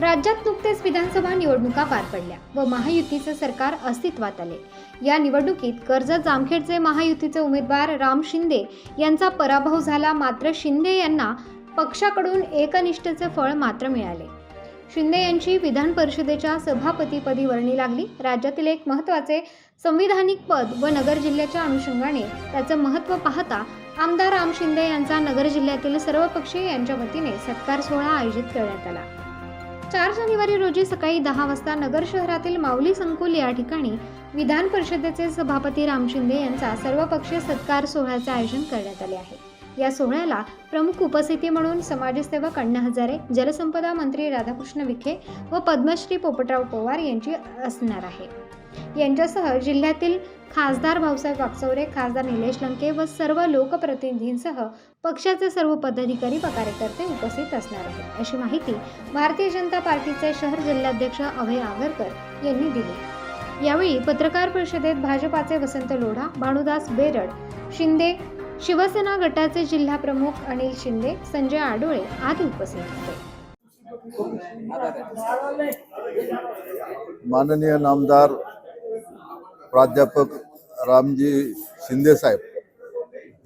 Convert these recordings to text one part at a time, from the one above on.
राज्यात नुकतेच विधानसभा निवडणुका पार पडल्या व महायुतीचे सरकार अस्तित्वात आले. या निवडणुकीत कर्जत जामखेडचे महायुतीचे उमेदवार राम शिंदे यांचा पराभव झाला मात्र शिंदे यांना पक्षाकडून एकनिष्ठेचे फळ मात्र मिळाले. शिंदे यांची विधान परिषदेच्या सभापतीपदी वर्णी लागली. राज्यातील एक महत्त्वाचे संविधानिक पद व नगर जिल्ह्याच्या अनुषंगाने त्याचं महत्त्व पाहता आमदार राम शिंदे यांचा नगर जिल्ह्यातील सर्व पक्षीय यांच्या वतीने सत्कार सोहळा आयोजित करण्यात आला. चार जानेवारी रोजी सकाळी दहा वाजता नगर शहरातील माऊली संकुल या ठिकाणी विधान परिषदेचे सभापती राम शिंदे यांचा सर्वपक्षीय सत्कार सोहळ्याचे आयोजन करण्यात आले आहे. या सोहळ्याला प्रमुख उपस्थिती म्हणून समाजसेवक अण्णा हजारे जलसंपदा मंत्री राधाकृष्ण विखे व पद्मश्री पोपटराव पवार यांची असणार आहे. यांच्यासह जिल्ह्यातील खासदार भाऊसाहेब वाकचौरे खासदार निलेश लंके व सर्व लोकप्रतिनिधींसह पक्षाचे सर्व पदाधिकारी व कार्यकर्ते उपस्थित असणार आहेत. अशी माहिती भारतीय जनता पार्टीचे शहर जिल्हाध्यक्ष अभय आगरकर यांनी दिली. यावेळी पत्रकार परिषदेत भाजपाचे वसंत लोढा भानुदास बेरड शिंदे शिवसेना गटाचे जिल्हा प्रमुख अनिल शिंदे संजय आडोळे आदी उपस्थित होते. माननीय नामदार प्राध्यापक रामजी शिंदेसाहेब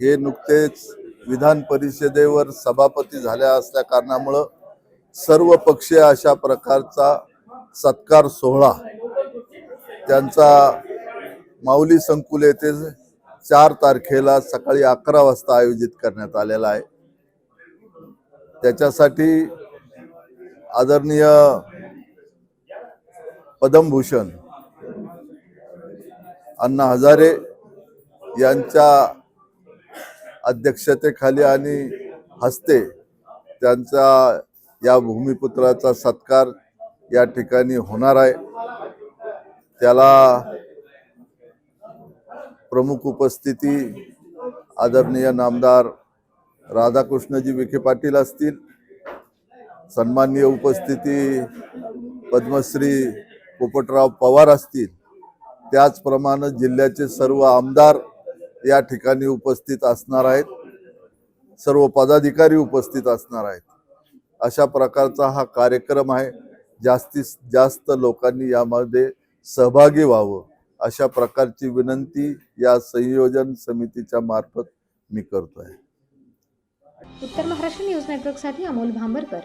हे नुकतेच विधान परिषदेवर सभापती झाल्या असल्या कारणामुळं सर्व पक्षीय अशा प्रकारचा सत्कार सोहळा त्यांचा माऊली संकुल येथे चार तारखेला सकाळी अकरा वाजता आयोजित करण्यात आलेला आहे. त्याच्यासाठी आदरणीय पद्मभूषण अण्णा हजारे यांच्या अध्यक्षतेखाली आणि हस्ते त्यांचा या भूमिपुत्राचा सत्कार या ठिकाणी होणार आहे. त्याला प्रमुख उपस्थिती आदरणीय नामदार राधाकृष्णजी विखे पाटील असतील. सन्माननीय उपस्थिती पद्मश्री पोपटराव पवार असतील. त्याचप्रमाणे जिल्ह्याचे सर्व आमदार या ठिकाणी उपस्थित असणार आहेत. सर्व पदाधिकारी उपस्थित असणार आहेत. अशा प्रकारचा हा कार्यक्रम आहे. जास्तीत जास्त लोकांनी यामध्ये सहभागी व्हावं अशा प्रकारची विनंती या संयोजन समितीच्या मार्फत मी करतोय. उत्तर महाराष्ट्र न्यूज नेटवर्कसाठी अमोल भांबरकर.